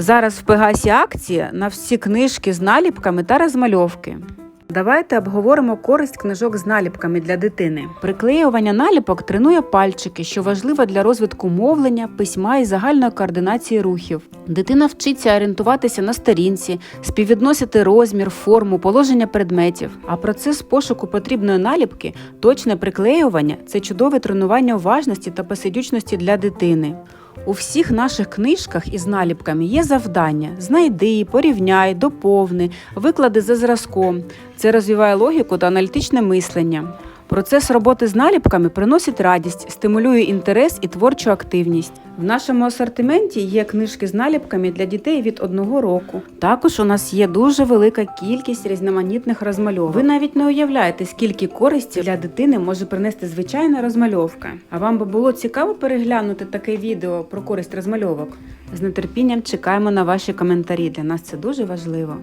Зараз в Пегасі акція на всі книжки з наліпками та розмальовки. Давайте обговоримо користь книжок з наліпками для дитини. Приклеювання наліпок тренує пальчики, що важливо для розвитку мовлення, письма і загальної координації рухів. Дитина вчиться орієнтуватися на сторінці, співвідносити розмір, форму, положення предметів. А процес пошуку потрібної наліпки, точне приклеювання це чудове тренування уважності та посидючності для дитини. У всіх наших книжках із наліпками є завдання: знайди, порівняй, доповни, виклади за зразком. Це розвиває логіку та аналітичне мислення. Процес роботи з наліпками приносить радість, стимулює інтерес і творчу активність. В нашому асортименті є книжки з наліпками для дітей від одного року. Також у нас є дуже велика кількість різноманітних розмальовок. Ви навіть не уявляєте, скільки користі для дитини може принести звичайна розмальовка. А вам би було цікаво переглянути таке відео про користь розмальовок? З нетерпінням чекаємо на ваші коментарі. Для нас це дуже важливо.